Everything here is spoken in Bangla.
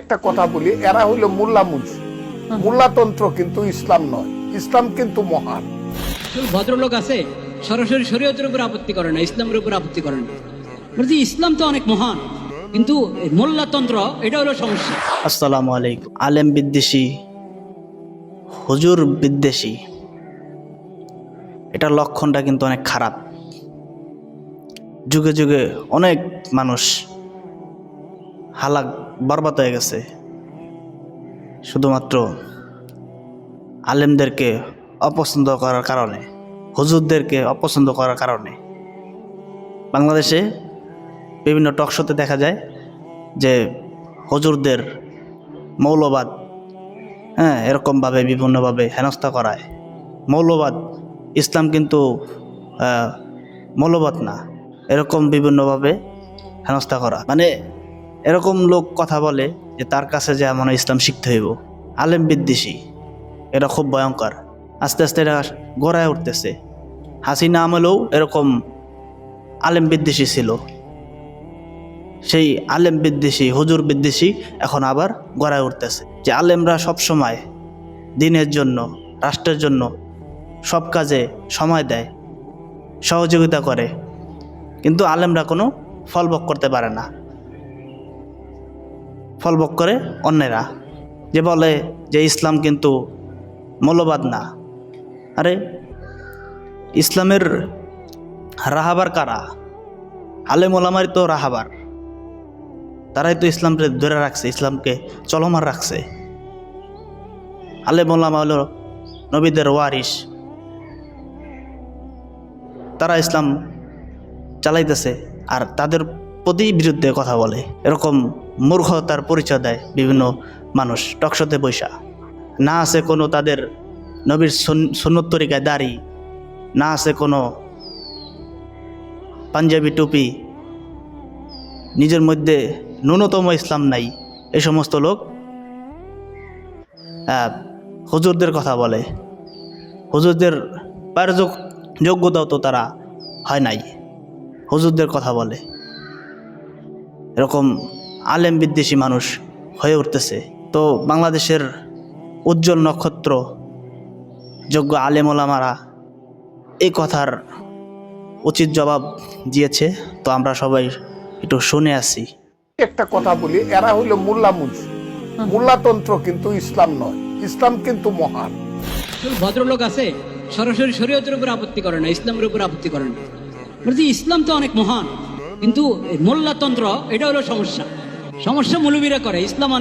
একটা কথা বলি এরা হইল মোল্লা মুন্সি মোল্লাতন্ত্র কিন্তু ইসলাম নয় ইসলাম কিন্তু মহান। ভদ্রলোক আছে সরাসরি শরীয়তের উপর আপত্তি করে না ইসলামের উপর আপত্তি করে না। বলছি ইসলাম তো অনেক মহান কিন্তু এই মোল্লাতন্ত্র এটা হলো সমস্যা। আসসালামু আলাইকুম আলেম বিদ্বেষী হুজুর বিদ্বেষী। এটার লক্ষণটা কিন্তু অনেক খারাপ। যুগে যুগে অনেক মানুষ হালাক বরবাদ হয়ে গেছে। শুধুমাত্র আলেমদেরকে অপছন্দ করার কারণে, হুজুরদেরকে অপছন্দ করার কারণে। বাংলাদেশে বিভিন্ন টকশোতে দেখা যায় যে হজুরদের মৌলবাদ হ্যাঁ এরকমভাবে, বিভিন্নভাবে হেনস্থা করায়। মৌলবাদ, ইসলাম কিন্তু মৌলবাদ না, এরকম বিভিন্নভাবে হেনস্থা করা। মানে এরকম লোক কথা বলে যে তার কাছে যে মনে ইসলাম শিখতে হইব। আলেম বিদ্বেষী। এটা খুব ভয়ঙ্কর। আস্তে আস্তে এটা গড়ায় উঠতেছে। হাসিনা আমলেও এরকম আলেম বিদ্বেষী ছিল। সেই আলেম বিদ্বেষী, হুজুর বিদ্বেষী এখন আবার গড়ায় উঠতেছে যে আলেমরা সব সময় দিনের জন্য, রাষ্ট্রের জন্য সব কাজে সময় দেয়, সহযোগিতা করে। কিন্তু আলেমরা কোনো ফলবক করতে পারে না। ফলবক করে অন্যেরা। যে বলে যে ইসলাম কিন্তু মৌলবাদ না। আরে, ইসলামের রাহাবার কারা? আলেম ওলামারি তো রাহাবার। তারাই তো ইসলামকে ধরে রাখছে, ইসলামকে চলমান রাখছে। আলে মোল্লামা হলো নবীদের ওয়ারিস তারা ইসলাম চালাইতেছে, আর তাদের প্রতি বিরুদ্ধে কথা বলে। এরকম মূর্খতার পরিচয় দেয় বিভিন্ন মানুষ টকশতে বৈশা। না আছে কোনো তাদের নবীর সুন- সুন্নত দাড়ি। না আছে কোনো পাঞ্জাবি টুপি। নিজের মধ্যে ন্যূনতম ইসলাম নাই। এই সমস্ত লোক হুজুরদের কথা বলে। হুজুরদের পায়ের যোগ্যতাও তো তারা হয় নাই। হুজুরদের কথা বলে। এরকম আলেম বিদ্বেষী মানুষ হয়ে উঠতেছে। তো বাংলাদেশের উজ্জ্বল নক্ষত্র যোগ্য আলেম ওলামারা এই কথার উচিত জবাব দিয়েছে। তো আমরা সবাই একটু শুনে আসি। একটা কথা বলি এরা হইল মোল্লা মুন্সি। মোল্লাতন্ত্র কিন্তু ইসলাম নয় ইসলাম কিন্তু মহান। ভদ্রলোক আছে সরাসরি শরীয়তের উপর আপত্তি করে না ইসলামের উপর আপত্তি করে না। ইসলাম তো অনেক মহান। কিন্তু মোল্লাতন্ত্র এটা হলো সমস্যা। সমস্যা মৌলবীরা করে ইসলাম